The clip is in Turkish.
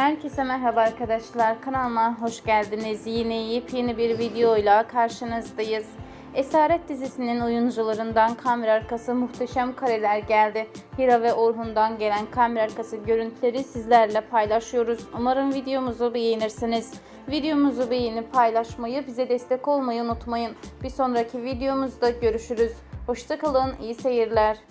Herkese merhaba arkadaşlar. Kanalıma hoş geldiniz. Yine yepyeni bir videoyla karşınızdayız. Esaret dizisinin oyuncularından kamera arkası muhteşem kareler geldi. Hira ve Orhun'dan gelen kamera arkası görüntüleri sizlerle paylaşıyoruz. Umarım videomuzu beğenirsiniz. Videomuzu beğenip paylaşmayı, bize destek olmayı unutmayın. Bir sonraki videomuzda görüşürüz. Hoşçakalın, iyi seyirler.